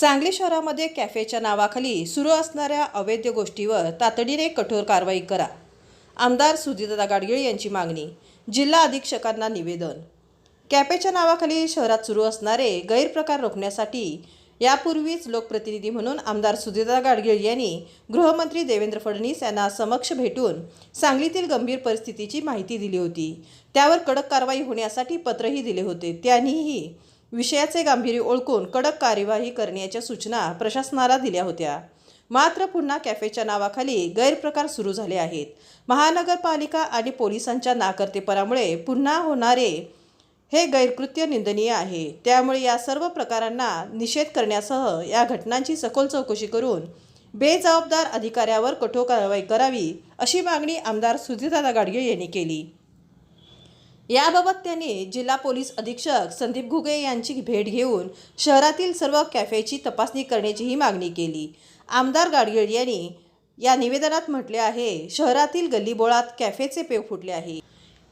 सांगली शहरामध्ये कॅफेच्या नावाखाली सुरू असणाऱ्या अवैध गोष्टीवर तातडीने कठोर कारवाई करा. आमदार सुधीरदादा गाडगीळ यांची मागणी जिल्हा अधीक्षकांना निवेदन. कॅफेच्या नावाखाली शहरात सुरू असणारे गैरप्रकार रोखण्यासाठी यापूर्वीच लोकप्रतिनिधी म्हणून आमदार सुधीरदादा गाडगीळ यांनी गृहमंत्री देवेंद्र फडणवीस यांना समक्ष भेटून सांगलीतील गंभीर परिस्थितीची माहिती दिली होती. त्यावर कडक कारवाई होण्यासाठी पत्रही दिले होते. त्यांनीही विषयाचे गांभीर्य ओळखून कडक कार्यवाही करण्याच्या सूचना प्रशासनाला दिल्या होत्या. मात्र पुन्हा कॅफेच्या नावाखाली गैरप्रकार सुरू झाले आहेत. महानगरपालिका आणि पोलिसांच्या नाकर्तेपणामुळे पुन्हा होणारे हे गैरकृत्य निंदनीय आहे. त्यामुळे या सर्व प्रकारांना निषेध करण्यासह या घटनांची सखोल चौकशी करून बेजबाबदार अधिकाऱ्यावर कठोर कारवाई करावी अशी मागणी आमदार सुधीरदादा गाडगे यांनी केली. याबाबत त्यांनी जिल्हा पोलीस अधीक्षक संदीप घुगे यांची भेट घेऊन शहरातील सर्व कॅफेची तपासणी करण्याचीही मागणी केली. आमदार गाडगीळ यांनी या निवेदनात म्हटले आहे शहरातील गल्लीबोळात कॅफेचे पेव फुटले आहे.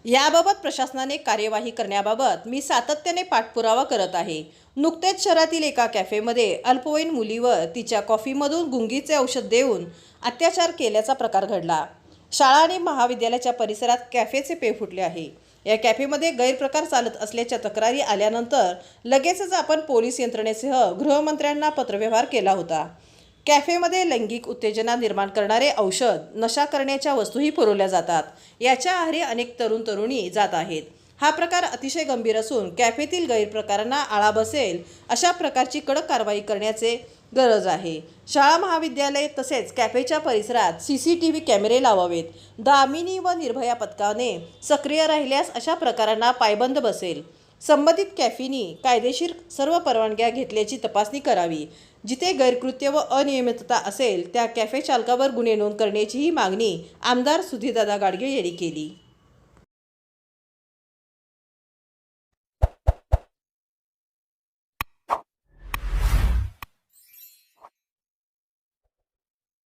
याबाबत प्रशासनाने कार्यवाही करण्याबाबत मी सातत्याने पाठपुरावा करत आहे. नुकतेच शहरातील एका कॅफेमध्ये अल्पवयीन मुलीवर तिच्या कॉफीमधून गुंगीचे औषध देऊन अत्याचार केल्याचा प्रकार घडला. शाळा आणि महाविद्यालयाच्या परिसरात कॅफेचे पेव फुटले आहे. या कॅफेमध्ये गैरप्रकार चालत असल्याच्या तक्रारी आल्यानंतर लगेचच आपण पोलीस यंत्रणेसह गृहमंत्र्यांना पत्रव्यवहार केला होता. कॅफेमध्ये लैंगिक उत्तेजना निर्माण करणारे औषध नशा करण्याच्या वस्तूही पुरवल्या जातात. याच्या आहारी अनेक तरुण तरुणी जात आहेत. हा प्रकार अतिशय गंभीर असून कॅफेतील गैरप्रकारांना आळा बसेल अशा प्रकारची कडक कारवाई करण्याचे गरज आहे. शाळा महाविद्यालय तसेच कॅफेच्या परिसरात सी सी टी व्ही कॅमेरे लावावेत. दामिनी व निर्भया पथकाने सक्रिय राहिल्यास अशा प्रकारांना पायबंद बसेल. संबंधित कॅफेनी कायदेशीर सर्व परवानग्या घेतल्याची तपासणी करावी. जिथे गैरकृत्य व अनियमितता असेल त्या कॅफे चालकावर गुन्हे नोंद करण्याचीही मागणी आमदार सुधीरदादा गाडगे यांनी केली.